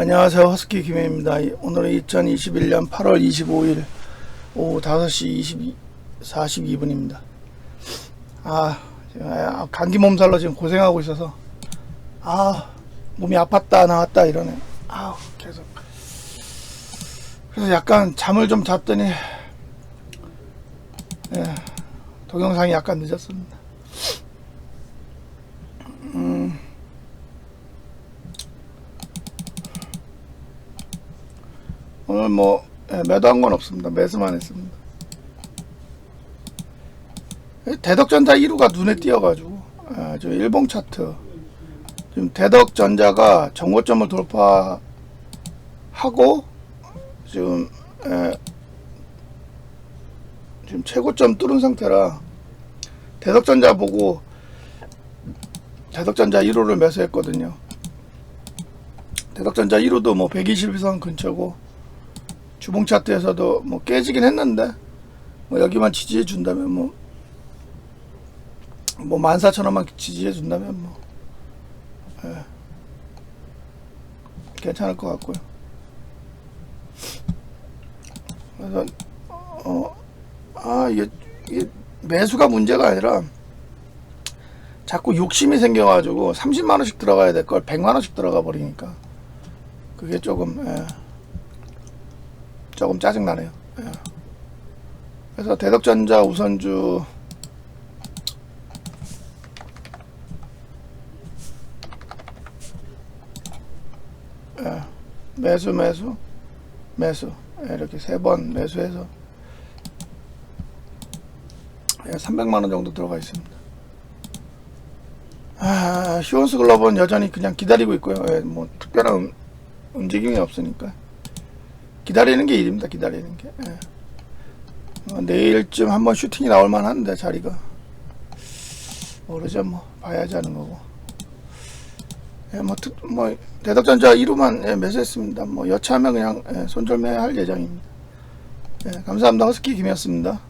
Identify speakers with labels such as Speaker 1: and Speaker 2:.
Speaker 1: 안녕하세요. 허스키 김혜입니다. 오늘은 2021년 8월 25일 오후 5시 22, 42분입니다. 아, 감기 몸살로 지금 고생하고 있어서 아, 몸이 아팠다 나왔다 이러네. 아우, 계속. 그래서 약간 잠을 좀 잤더니 예, 동영상이 약간 늦었습니다. 오늘 뭐 예, 매도한 건 없습니다. 매수만 했습니다. 예, 대덕전자 1호가 눈에 띄어가지고 아, 저 일봉 차트 지금 대덕전자가 정고점을 돌파하고 지금 예, 지금 최고점 뚫은 상태라 대덕전자 보고 대덕전자 1호를 매수했거든요. 대덕전자 1호도 뭐 121선 근처고 주봉 차트에서도 뭐 깨지긴 했는데 뭐 여기만 지지해 준다면 뭐 뭐 14,000원만 지지해 준다면 뭐 예. 괜찮을 것 같고요. 그래서 어아 이게, 이게 매수가 문제가 아니라 자꾸 욕심이 생겨가지고 30만 원씩 들어가야 될 걸 100만 원씩 들어가 버리니까 그게 조금 예. 조금 짜증나네요. 예. 그래서 대덕전자 우선주 예. 매수 매수 매수 예, 이렇게 세 번 매수해서 예, 300만 원 정도 들어가 있습니다. 아, 히온스 글로벌은 여전히 그냥 기다리고 있고요. 예, 뭐 특별한 음- 움직임이 없으니까. 기다리는 게 일입니다. 기다리는 게. 예. 어, 내일쯤 한번 슈팅이 나올 만한데 자리가 모르죠. 뭐 봐야지 하는 거고. 예, 뭐, 특, 뭐 대덕전자 1호만 예, 매수했습니다. 뭐 여차하면 그냥 예, 손절매 할 예정입니다. 예, 감사합니다. 허스키 김이었습니다.